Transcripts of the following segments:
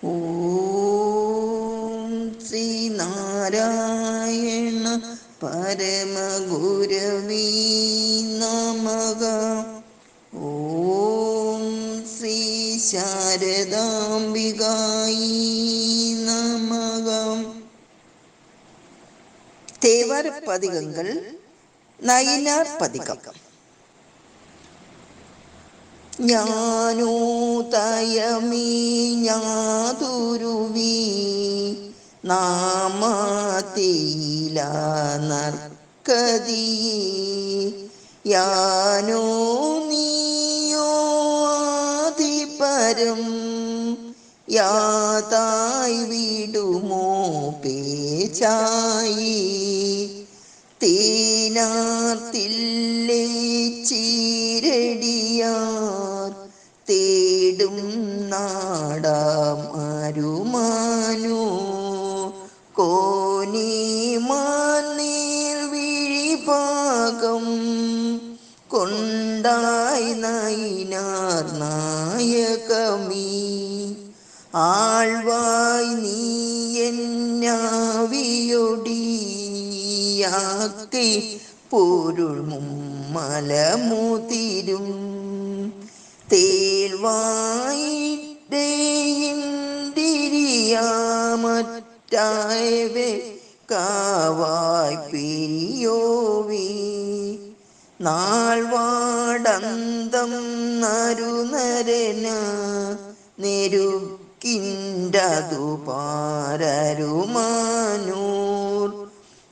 ഓം പരമ പരമഗുരവീ നമക ഓം ശ്രീ ശാരദാംബികായി തേവർ പതികങ്ങൾ നയിനാർ പതികം ഞാനോ തയമീ ഞാതുരുവി നാമതീല നർക്കതി യാനോ നീയോ ആദിപരം യാതായി വിടുമോ പേച്ചായി തേനാത്തില്ലേ നാടാം അരുമാനോ. കോനിമാനീർ വിഴിഭാഗം കൊണ്ടായി നൈനാർ നായകമീ. ആൾവായി നീ എന്നാവിയൊടിയാക്കി പൊരുൾ മുമ്മലമുതിരും തേൽവായിട്ടേയിന്തിരിയാമറ്റായവേ കാവായ് പിരിയോവി. നാൾവാടന്തം നരുനരന നെരുക്കിന്റതു പാരരുമാനൂർ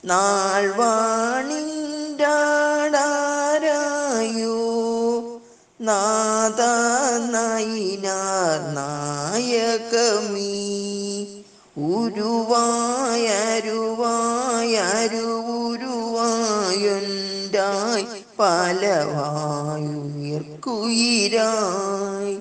നാൾവാണിന്റാടാരായോ നാദ നയിനാർ നായകമീ. ഉരുവായരുവായരുവായുണ്ടായി പലവായുയർക്കുയിരായി.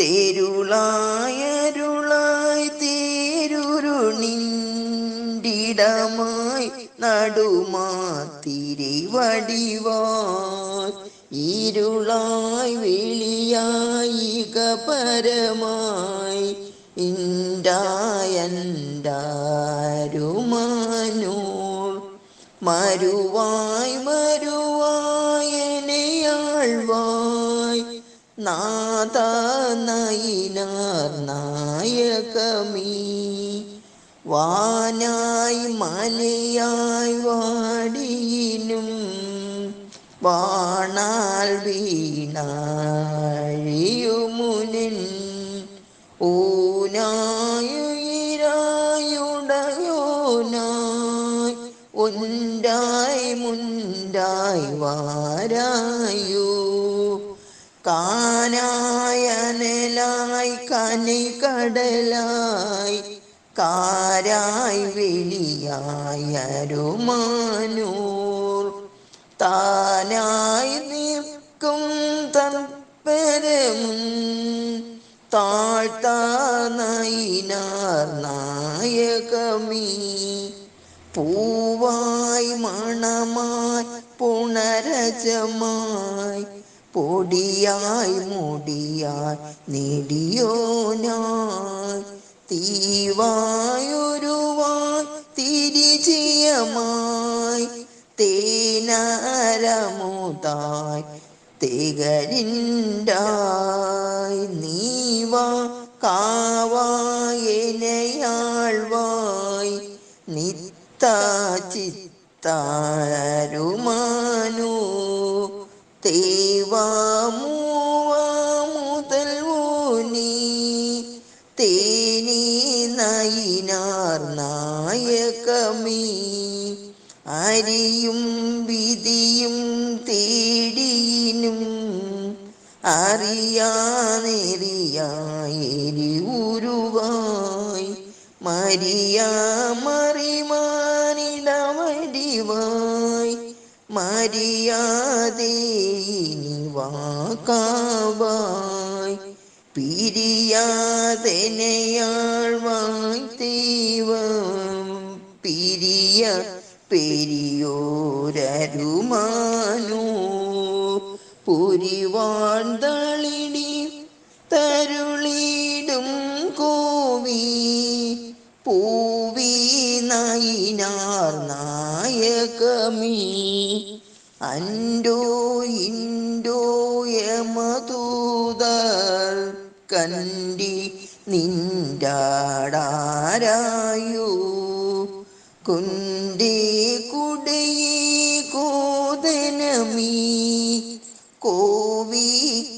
തേരുളായരുളായി തേരുരുണിണ്ടിടമായി നടുമാത്തിരിവടിവായി ഇരുളായി വിളിയായി പരമായി ഇണ്ടായണ്ടാരുമാനോൾ മരുവായി മരുവായനയാൾവായി നാഥ നയിനാർ വാനായി മലയായി വാടിയിനും വാണാൽ വീണാഴിയുമുനിൻ ഊനായുയിരായുടയോനായി ഉണ്ടായി മുണ്ടായി വാരായു. കാനായനലായി കനികടലായി കാരായി വെളിയായ അരുമാനൂർ. പൂവായി മണമായി പുണരജമായി പൊടിയായി മുടിയായി നെടിയോനായി തീവായൊരുവായി തിരിചിയമായി തേനരമുതായി തികരിണ്ടായി നീവാ കാവായ നിത്ത ചിത്താരുമാനു തേവാമൂവാ മുതൽ ഊനി തേനി നയിനാർ അരിയും വിധിയും തേടിയിനും അറിയാനെറിയായി മരിയാ മറിമാനിടവടിവായി മരിയാതെ ഇനി വാക്കാവായി. പിരിയാതെനയാൾവായി ദൈവം പിരിയ പെരിയോരരുമാനോ. കണ്ടി നിന്റാടാരായു കുന്തി കുടയേ കോതനമീ കോവി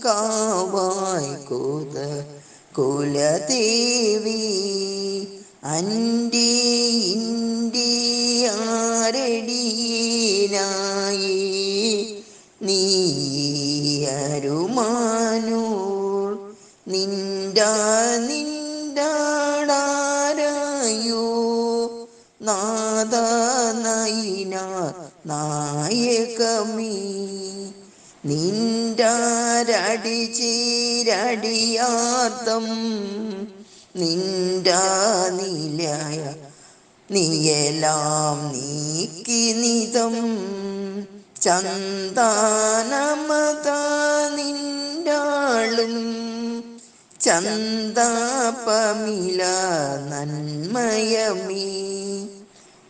കാവായ് കോത കുലദേവി. അന്റെ നിൻഡാ നിൻഡാടാരായോ നാദ നൈന നായകമീ. നിൻഡാരടി ചീരടിയാർത്തം നിൻഡാ നിലയ നീയെല്ലാം നീക്കി നിതം. ചന്ദാനമത നിൻഡാളും ചന്താപമില നന്മയമീ.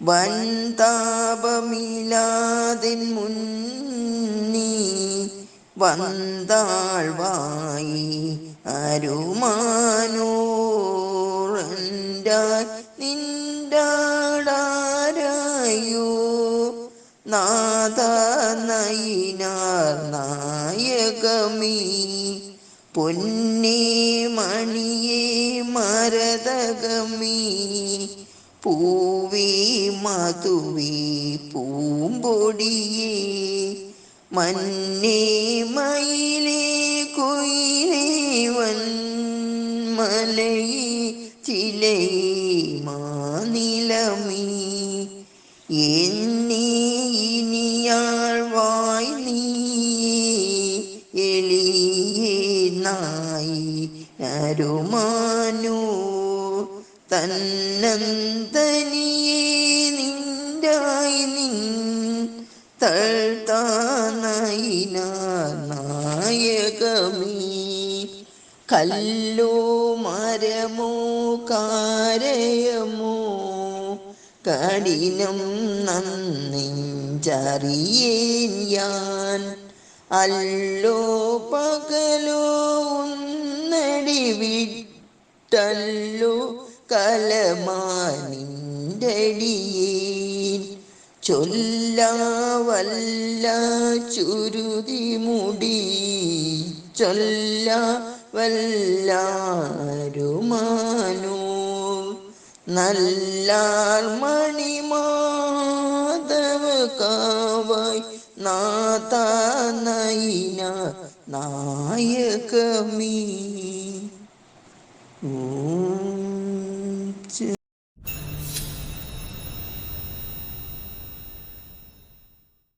വന്താപമിലാതിൻ മുന്നീ. വന്താൾവായി അരുമാനോ നിൻഡാടാരായോ നാഥ നയിനാർ നായകമീ. പൊന്നേ മണിയേ മരതകമീ പൂവി മധുവി പൂമ്പൊടിയേ മന്നേ മയിലേ കുയിലേ വന്മലയേ ചിലേ മാനിലമീ എന്നീ തഴ്ത്താനയിന നായകമീ കല്ലോ മരമോ കാരയമോ. കഠിനം നന്നിഞ്ചറിയേൻ ഞാൻ. അല്ലോ പകലോ ഉന്നടി വിട്ടല്ലോ കലമാനിന്റെടിയേൻ ചൊല്ലാവല്ല ചുരുതി മുടി ചൊല്ല വല്ലാരുമാനു നല്ല മണിമാധവ കാവായി നാഥ നയിന നായകമീ. ഊ